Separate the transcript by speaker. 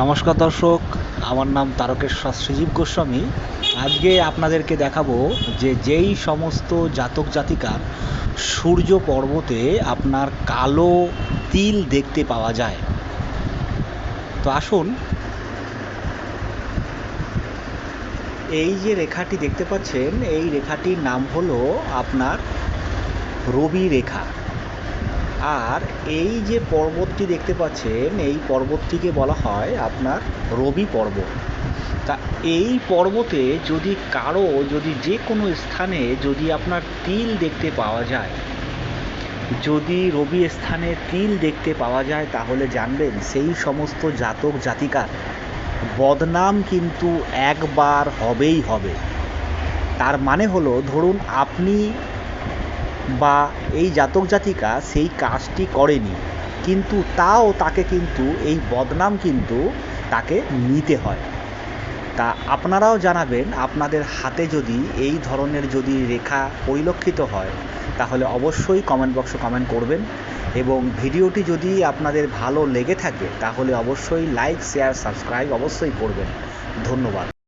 Speaker 1: নমস্কার দর্শক, আমার নাম তারকেশ্বর সৃজীব গোস্বামী। আজকে আপনাদেরকে দেখাবো যে যেই সমস্ত জাতক জাতিকার সূর্য পর্বতে আপনার কালো তিল দেখতে পাওয়া যায়। তো আসুন, এই যে রেখাটি দেখতে পাচ্ছেন, এই রেখাটির নাম হলো আপনার রবি রেখা। আর এই যে পর্বতটি দেখতে পাচ্ছেন, এই পর্বতটিকে বলা হয় আপনার রবি পর্বত তা এই পর্বতে যদি কারও, যদি যে কোনো স্থানে যদি আপনার তিল দেখতে পাওয়া যায়, যদি রবি স্থানে তিল দেখতে পাওয়া যায়, তাহলে জানবেন সেই সমস্ত জাতক জাতিকার বদনাম কিন্তু একবার হবেই হবে। তার মানে হলো, ধরুন আপনি বা এই জাতক জাতিকা সেই কাজটি করেনি। কিন্তু তাও তাকে কিন্তু, এই বদনাম কিন্তু তাকে নিতে হয়। তা আপনারাও জানাবেন, আপনাদের হাতে যদি এই ধরনের যদি রেখা পরিলক্ষিত হয়, তাহলে অবশ্যই কমেন্ট বক্সে কমেন্ট করবেন এবং ভিডিওটি যদি আপনাদের ভালো লেগে থাকে, তাহলে অবশ্যই লাইক শেয়ার সাবস্ক্রাইব অবশ্যই করবেন। ধন্যবাদ।